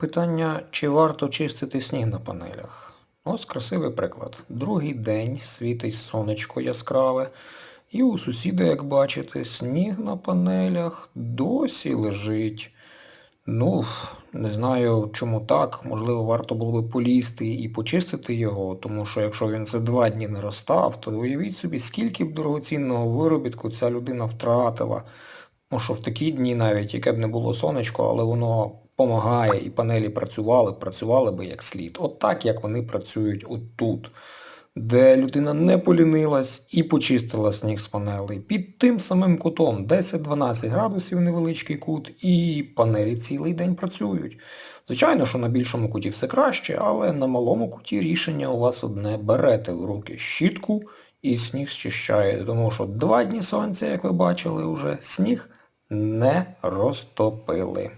Питання, чи варто чистити сніг на панелях? Ось красивий приклад. Другий день світить сонечко яскраве, і у сусіда, як бачите, сніг на панелях досі лежить. Ну, не знаю, чому так. Можливо, варто було би полізти і почистити його, тому що якщо він за два дні не розстав, то уявіть собі, скільки б дорогоцінного виробітку ця людина втратила. Ну що в такі дні навіть, яке б не було сонечко, але воно помагає і панелі працювали, працювали би як слід. От так, як вони працюють отут, де людина не полінилась і почистила сніг з панелей. Під тим самим кутом 10-12 градусів невеличкий кут, і панелі цілий день працюють. Звичайно, що на більшому куті все краще, але на малому куті рішення у вас одне. Берете в руки щітку і сніг зчищаєте, тому що два дні сонця, як ви бачили вже, сніг не розтопили.